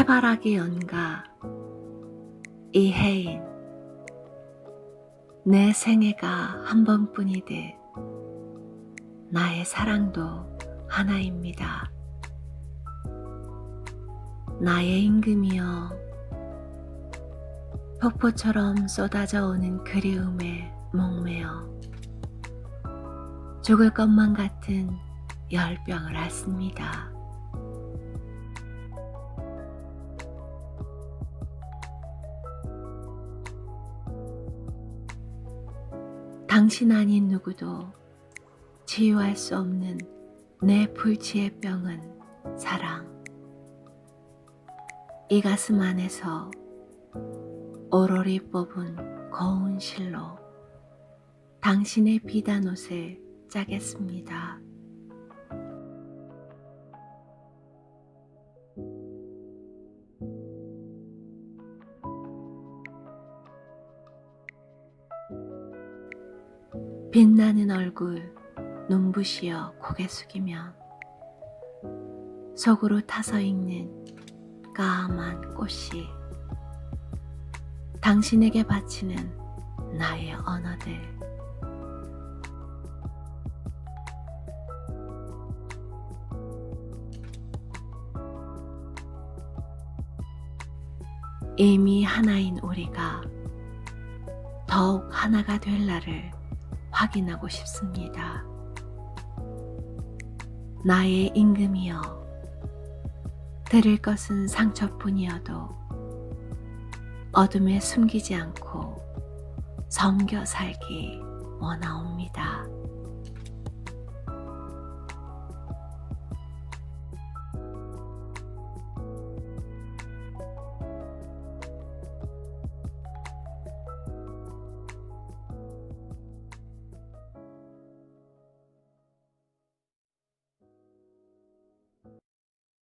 해바라기 연가 이혜인 내 생애가 한 번뿐이듯 나의 사랑도 하나입니다. 나의 임금이여 폭포처럼 쏟아져 오는 그리움에 목매어 죽을 것만 같은 열병을 앓습니다. 당신 아닌 누구도 치유할 수 없는 내 불치의 병은 사랑. 이 가슴 안에서 오로리 뽑은 고운 실로 당신의 비단 옷을 짜겠습니다. 빛나는 얼굴 눈부시어 고개 숙이면 속으로 타서 익는 까만 꽃이 당신에게 바치는 나의 언어들. 이미 하나인 우리가 더욱 하나가 될 날을 확인하고 싶습니다. 나의 임금이여, 들을 것은 상처뿐이어도 어둠에 숨기지 않고 섬겨 살기 원하옵니다.